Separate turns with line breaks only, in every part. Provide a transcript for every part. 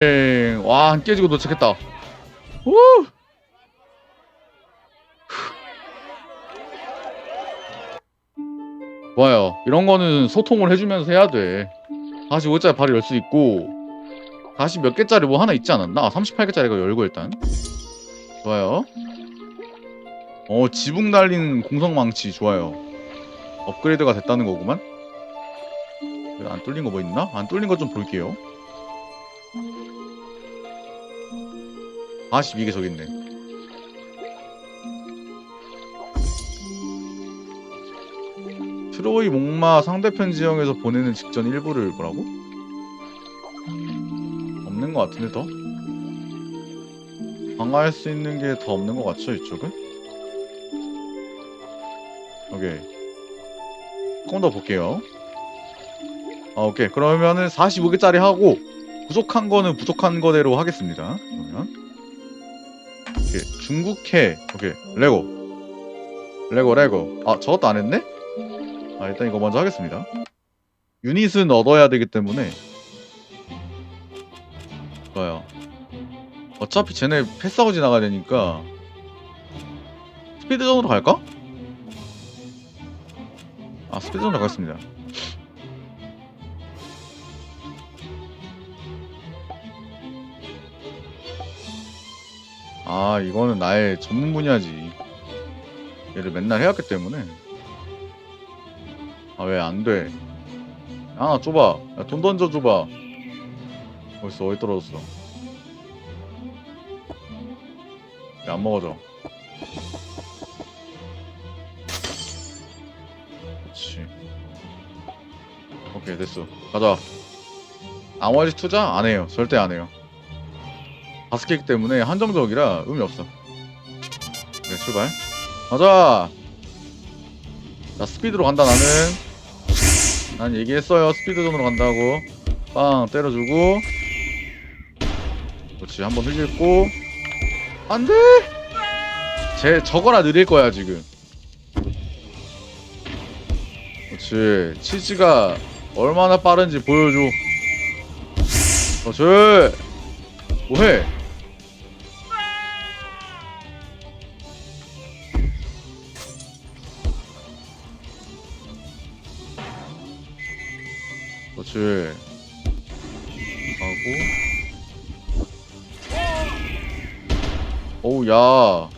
엥. 와, 안 깨지고 도착했다. 우! 좋아요. 이런 거는 소통을 해주면서 해야 돼. 45개짜리 바로 열 수 있고 40 몇 개짜리 뭐 하나 있지 않았나? 아, 38개짜리가 열고 일단. 좋아요. 어, 지붕 달린 공성망치 좋아요. 업그레이드가 됐다는 거구만. 안 뚫린 거 뭐 있나? 안 뚫린 거 좀 볼게요. 42개 저기 있네. 트로이 목마 상대편 지형에서 보내는 직전 일부를 뭐라고? 없는 것 같은데 더? 방어할 수 있는 게 더 없는 것 같죠 이쪽은? 오케이 조금 더 볼게요 아 오케이 그러면은 45개짜리 하고 부족한 거는 부족한 거대로 하겠습니다 그러면 오케이 중국해. 오케이. 레고. 레고 레고. 아 저것도 안 했네? 아 일단 이거 먼저 하겠습니다. 유닛은 얻어야 되기 때문에. 좋아요. 어차피 쟤네 패스하고 지나가야 되니까 스피드존으로 갈까? 아 스피드존으로 가겠습니다 아 이거는 나의 전문 분야지. 얘를 맨날 해왔기 때문에. 아 왜 안돼? 하나 줘봐. 야, 돈 던져 줘봐. 어딨어 어디 떨어졌어. 야, 안 먹어져. 그렇지 오케이 됐어. 가자. 나머지 투자 안 해요. 절대 안 해요 다섯 개이기 때문에 한정적이라 의미 없어. 그래 출발. 가자! 자 스피드로 간다 나는. 난 얘기했어요. 스피드 존으로 간다고. 빵 때려주고. 그렇지 한번 흘리고. 안 돼! 제 저거라 느릴 거야 지금. 그렇지 치즈가 얼마나 빠른지 보여줘. 그렇지. 뭐해 그렇지 하고. 어우 야.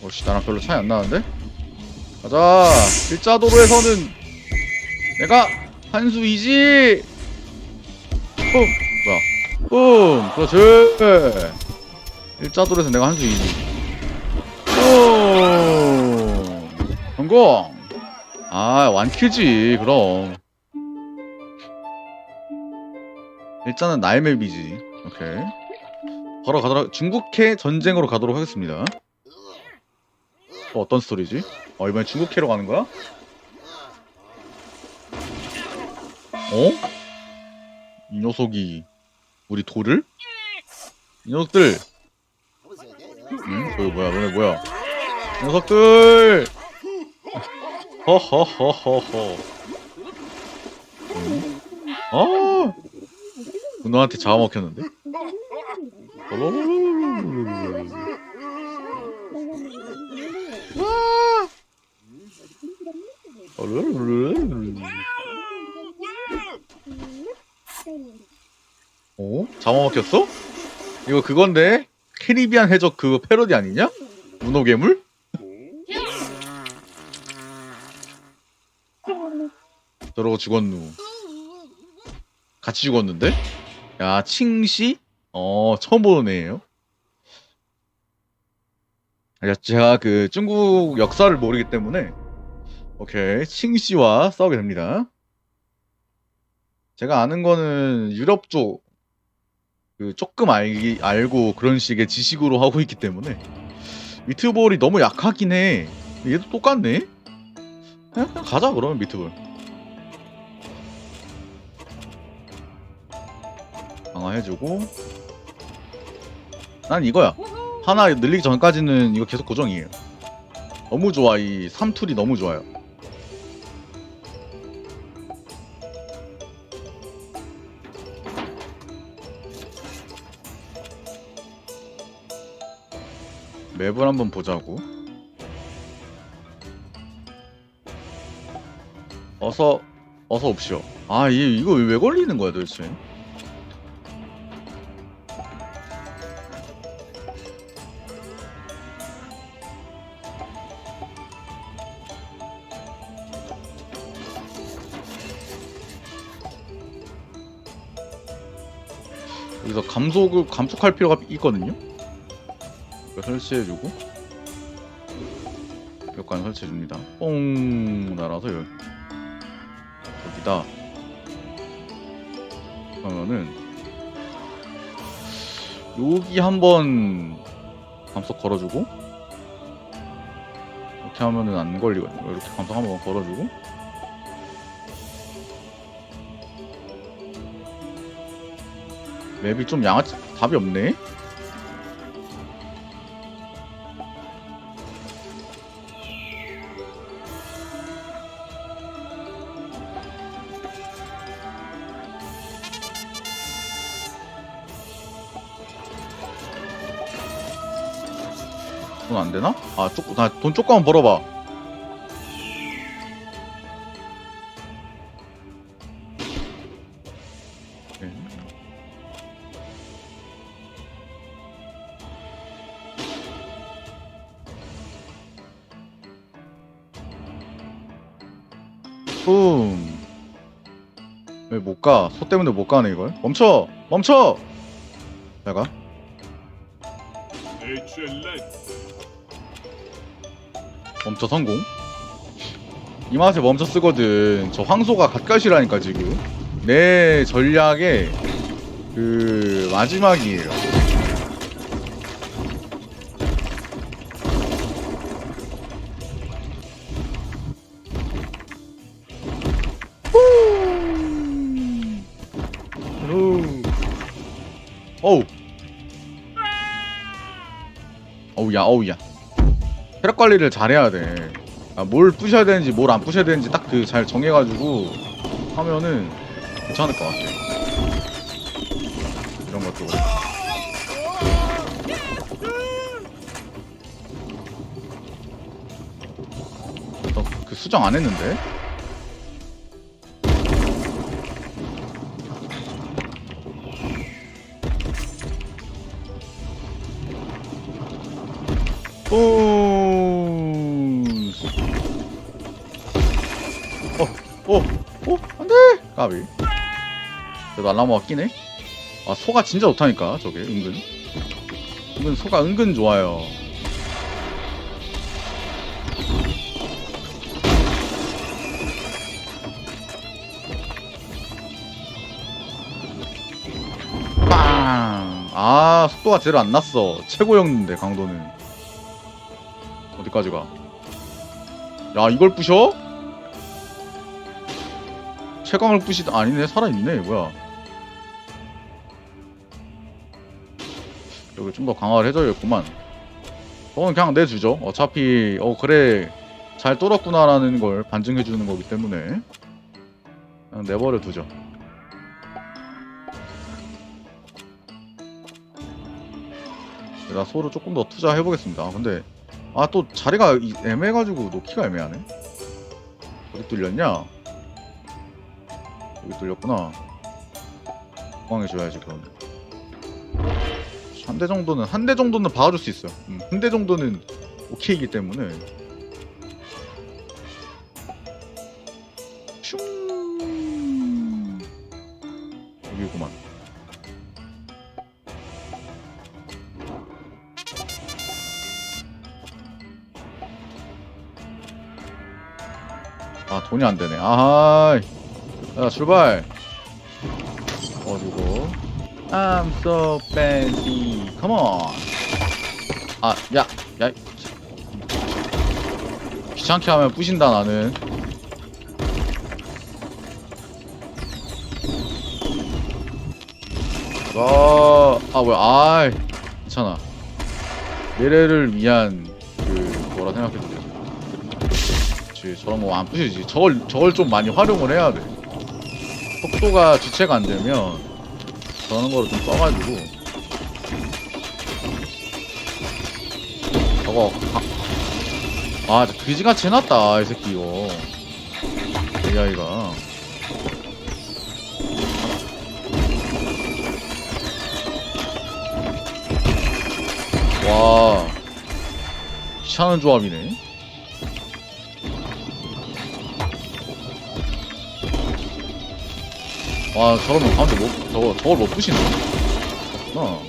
어씨 나랑 별로 차이 안 나는데? 가자. 일자 도로에서는 내가 한수 이지. 뿜 뭐야 뿜 그렇지. 일자 도로에서 내가 한 수 이지. 뿜 성공. 아 완키지 그럼. 일단은 나의 맵이지. 오케이. 바로 가도록 중국해 전쟁으로 가도록 하겠습니다. 어, 어떤 스토리지? 어 이번엔 중국해로 가는 거야? 어? 이 녀석이 우리 돌을? 이 녀석들 응? 저기 뭐야 너네 뭐야 이 녀석들 허허허허허 응? 아 너한테 잡아먹혔는데? 어? 잡아먹혔어? 이거 그건데? 캐리비안 해적 그거 패러디 아니냐? 문어 괴물? 저러고 죽었누 같이 죽었는데? 야 칭씨? 어 처음 보는 애예요 야, 제가 그 중국 역사를 모르기 때문에 오케이 칭씨와 싸우게 됩니다 제가 아는 거는 유럽 쪽 그 조금 알기 알고 그런 식의 지식으로 하고 있기 때문에 미트볼이 너무 약하긴 해. 얘도 똑같네. 그냥, 그냥 가자 그러면 미트볼. 강화해주고 난 이거야. 하나 늘리기 전까지는 이거 계속 고정이에요. 너무 좋아 이 3툴이 너무 좋아요. 맵을 한번 보자고. 어서 어서 옵시오. 아, 이 이거 왜 걸리는 거야 도대체? 여기서 감속 감속할 필요가 있거든요. 이거 설치해주고 벽관 설치해줍니다. 뽕 날아서 여기 여기다 그러면은 여기 한번 감속 걸어주고 이렇게 하면은 안 걸리거든요. 이렇게 감속 한번 걸어주고 맵이 좀 양아치 답이 없네. 안 되나? 아, 쪼, 나돈 조금만 벌어봐. 네. 뿜. 왜 못 가? 소 때문에 못 가네 이걸. 멈춰! 멈춰! 내가. 멈춰 성공. 이 맛에 멈춰 쓰거든. 저 황소가 갓갓이라니까 지금. 내 전략의 그 마지막이에요. 후. 어우. 어우 야, 어우 야. 혈액 관리를 잘해야 돼. 아, 뭘 부셔야 되는지 뭘 안 부셔야 되는지 딱 그 잘 정해가지고 하면은 괜찮을 것 같아. 이런 것도. 너그 수정 안 했는데? 어, 어, 어, 안 돼! 까비. 그래도 알라모가 끼네? 아, 소가 진짜 좋다니까, 저게, 은근. 은근, 소가 은근 좋아요. 빵! 아, 속도가 제일 안 났어. 최고였는데, 강도는. 어디까지 가? 야, 이걸 부셔? 최강을 부시다 아니네. 살아있네. 뭐야. 여기 좀 더 강화를 해줘야겠구만. 저건 그냥 내주죠. 어차피 어 그래. 잘 뚫었구나 라는 걸 반증해주는 거기 때문에. 그냥 내버려 두죠. 나 소를 조금 더 투자해보겠습니다. 아, 근데 아 또 자리가 이- 애매해가지고 놓기가 애매하네. 어디 뚫렸냐 여기 뚫렸구나. 보강해줘야지 그럼. 한대 정도는 한 대 정도는 봐줄 수 있어요. 음, 한대 정도는 오케이이기 때문에. 슝. 여기구만. 아 돈이 안 되네. 아하이. 자 출발. 어디고. I'm so fancy. Come on. 아야야 귀찮게 하면 부신다 나는. 아, 아 뭐야 아이 괜찮아. 미래를 위한 그 뭐라 생각해도 돼. 그치 저런 뭐 안 부시지. 저걸 저걸 좀 많이 활용을 해야 돼. 속도가 주체가 안 되면 저런 거를 좀 써가지고. 저거 아, 아 진짜 그지같이 해놨다 이 새끼 이거. AI가. 와. 귀찮은 조합이네 와 저러면 가운데 못 저거 저걸 못 부시네 어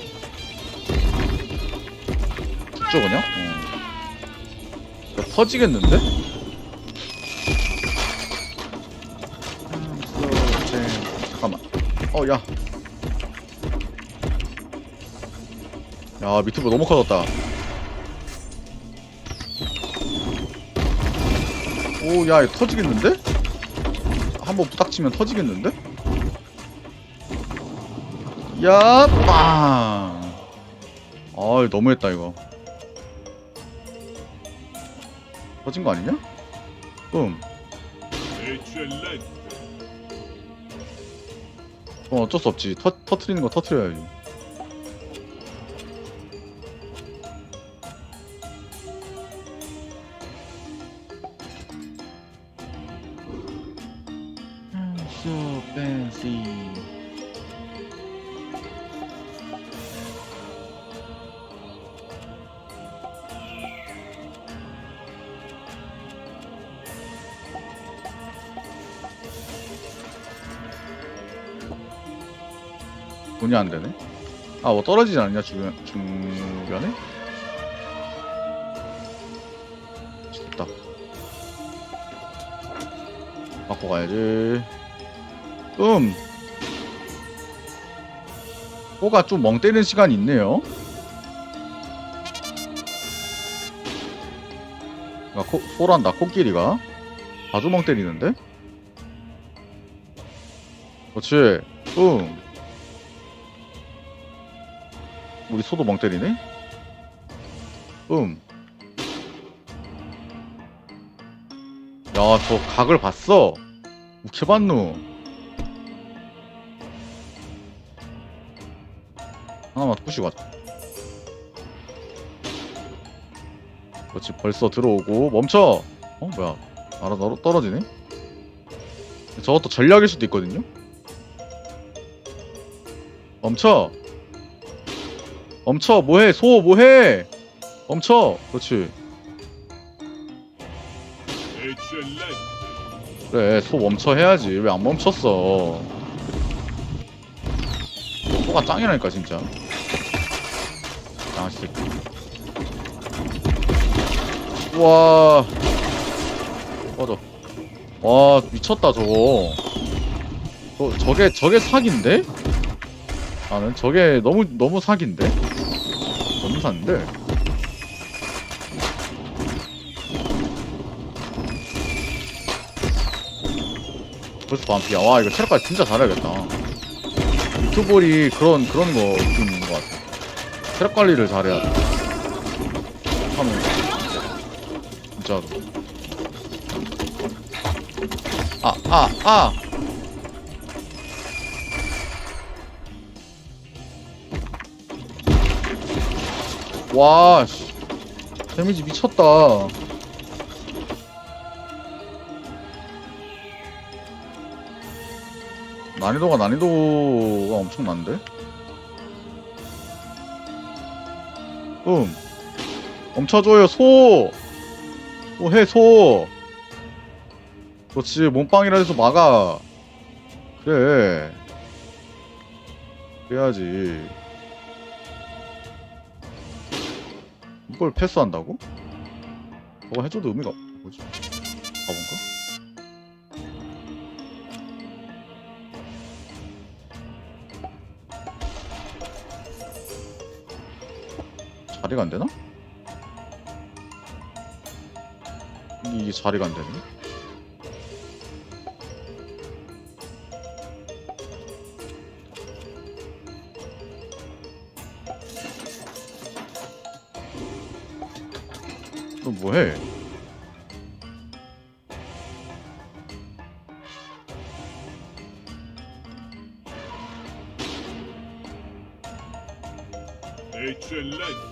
죽죠 그냥? 어. 야, 터지겠는데? 잠깐만 어 야 야 밑으로 너무 커졌다 오야 터지겠는데? 한번 부닥치면 터지겠는데? 야 빵! 아 너무했다 이거 터진 거 아니냐? 음. 어, 어쩔 수 없지 터, 터트리는 거 터트려야지 안 되네. 아, 뭐 떨어지지 않냐 주변 중변에? 됐다. 바꿔 가야지. 음. 코가 좀 멍 때리는 시간이 있네요. 아, 코, 소란다, 코끼리가. 아주 멍 때리는데? 그렇지. 응. 우리 소도 멍 때리네? 음. 야, 저 각을 봤어. 우케 봤누. 하나만 부시고 가자. 그렇지, 벌써 들어오고. 멈춰! 어, 뭐야. 알아, 너 떨어지네? 저것도 전략일 수도 있거든요? 멈춰! 멈춰 뭐해? 소 뭐해? 멈춰. 그렇지. 그래 소 멈춰 해야지. 왜 안 멈췄어? 소가 짱이라니까 진짜. 아 새끼 우와. 꺼져. 와 미쳤다 저거. 저, 저게 저게 사기인데? 나는 저게 너무 너무 사기인데? 너무 샀는데 벌써 반피야. 와 이거 체력까지 진짜 잘해야겠다. 유튜버이 그런 그런 거 느낌인 것 같아. 체력 관리를 잘해야 돼. 하면 진짜로. 아 아, 아. 와, 씨. 데미지 미쳤다. 난이도가 난이도가 엄청난데? 음. 멈춰줘요, 소! 오, 해, 소! 그렇지, 몸빵이라 해서 막아. 그래. 그래야지. 이걸 패스한다고? 저거 해줘도 의미가 없... 뭐지? 가본가? 자리가 안 되나? 이게 자리가 안 되네. 뭐해?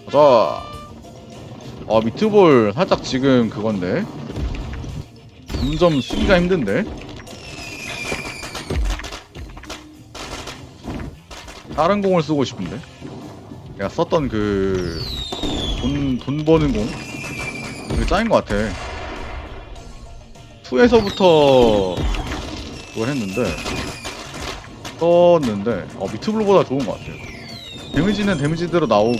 가자. 아 미트볼 살짝 지금 그건데. 점점 쓰기가 힘든데. 다른 공을 쓰고 싶은데. 내가 썼던 그 돈 돈 버는 공. 그게 짱인 것 같아. 2에서부터 그걸 했는데 썼는데 어 미트볼보다 좋은 것 같아요. 데미지는 데미지대로 나오고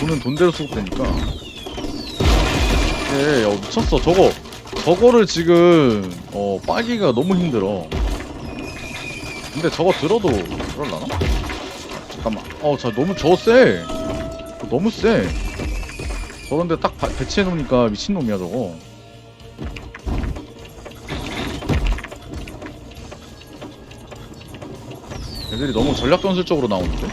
돈은 돈대로 수급되니까 예, 어, 미쳤어 저거 저거를 지금 어 빠기가 너무 힘들어 근데 저거 들어도 그럴라나? 잠깐만 어저 너무 저세 너무 세 저런데 딱 바- 배치해 놓으니까 미친놈이야 저거. 애들이 너무 전략 전술적으로 나오는데?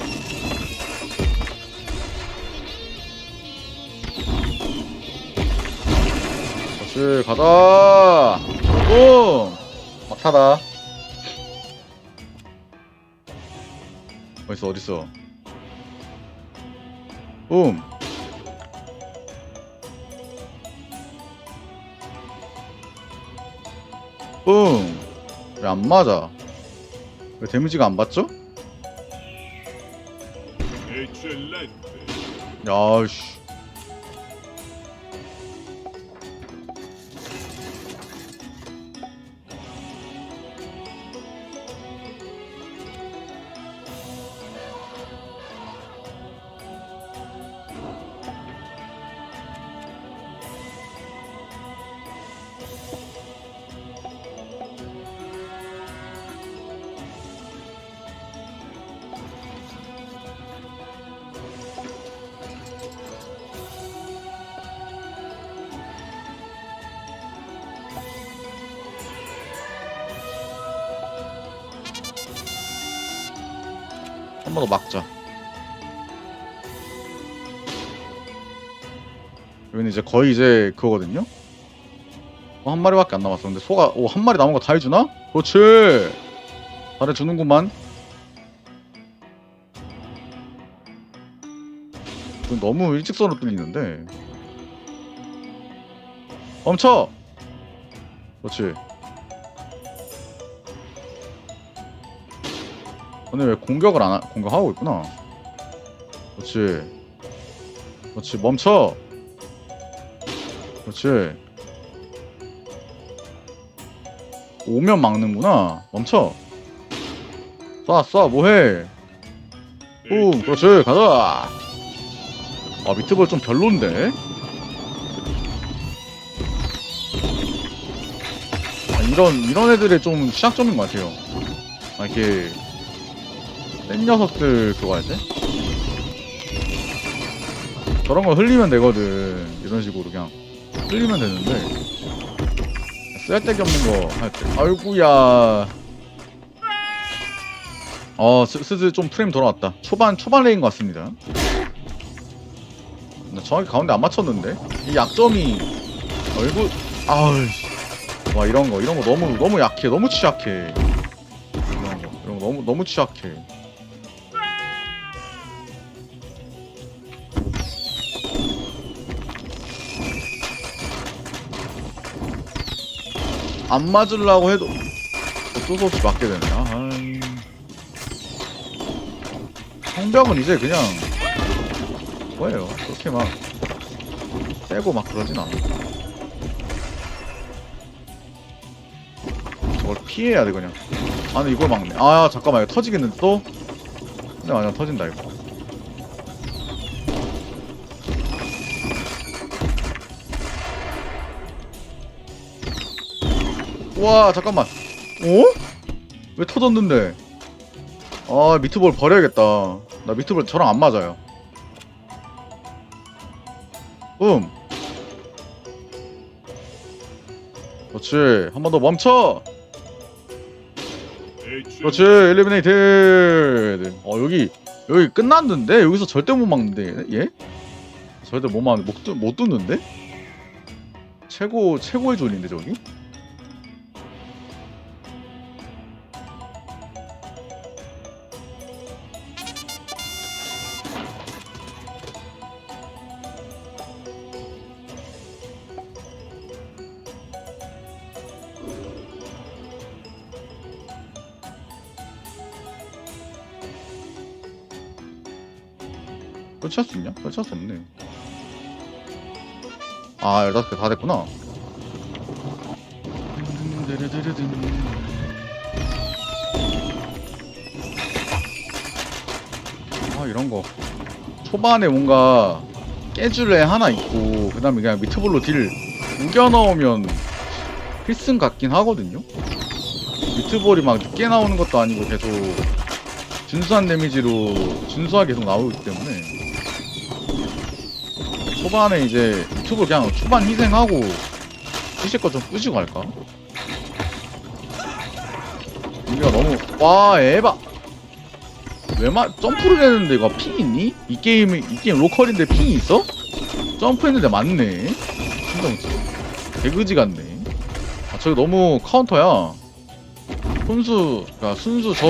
그렇지 가자 뿡 막타다. 어딨어 어딨어? 뿡 왜 안 맞아? 왜 데미지가 안 받죠? 야씨. 한 번 더 막자. 여기는 이제 거의 이제 그거거든요. 어, 한 마리밖에 안 남았어. 근데 소가 오 한 마리 남은 거 다 해주나? 그렇지. 잘해주는구만. 이건 너무 일직선으로 뚫리는데. 멈춰. 그렇지. 오늘 왜 공격을 안 하, 공격하고 있구나. 그렇지. 그렇지. 멈춰. 그렇지. 오면 막는구나. 멈춰. 쏴, 쏴, 뭐해? 오, 그렇지. 가자. 아, 미트볼 좀 별론데? 아, 이런, 이런 애들의 좀 시작점인 것 같아요. 아, 이렇게, 센 녀석들 그거 할 때? 저런 거 흘리면 되거든. 이런 식으로 그냥 흘리면 되는데. 쓸데기 없는 거 할 때. 아이구야. 어, 스, 스즈 좀 프레임 돌아왔다. 초반, 초반 레인 것 같습니다. 나 정확히 가운데 안 맞췄는데? 이 약점이 얼굴, 아우, 씨. 와, 이런 거, 이런 거 너무, 너무 약해. 너무 취약해. 이런 거, 이런 거 너무, 너무 취약해. 안 맞으려고 해도 어쩔 수 없이 맞게 되네. 아이. 성벽은 이제 그냥 뭐예요? 그렇게 막 빼고 막 그러진 않아. 저걸 피해야 돼 그냥. 아 근데 이걸 막네. 아 잠깐만 이거 터지겠는데 또? 근데 완전 터진다 이거. 와 잠깐만. 어? 왜 터졌는데? 아 미트볼 버려야겠다. 나 미트볼 저랑 안 맞아요. 음 그렇지. 한 번 더 멈춰! 그렇지. 엘리미네이트 어 여기 여기 끝났는데? 여기서 절대 못 막는데 얘? 절대 못 막, 못, 뚫- 못 뚫는데? 최고 최고의 존인데 저기 설치할 수 있냐? 설치할 수 없네. 아 15개 다 됐구나. 아 이런 거. 초반에 뭔가 깨줄래 하나 있고 그 다음에 그냥 미트볼로 딜 우겨 넣으면 필승 같긴 하거든요? 미트볼이 막 늦게 나오는 것도 아니고 계속 준수한 데미지로 준수하게 계속 나오기 때문에 초반에 이제 유튜브 그냥 초반 희생하고 쓰실 거좀 뿌시고 갈까? 이거 너무 와 에바 왜마 점프를 했는데 이거 핑 있니? 이 게임이 이 게임 로컬인데 핑이 있어? 점프했는데 맞네 신동치 개그지 같네 아 저기 너무 카운터야 손수 그러니까 순수 저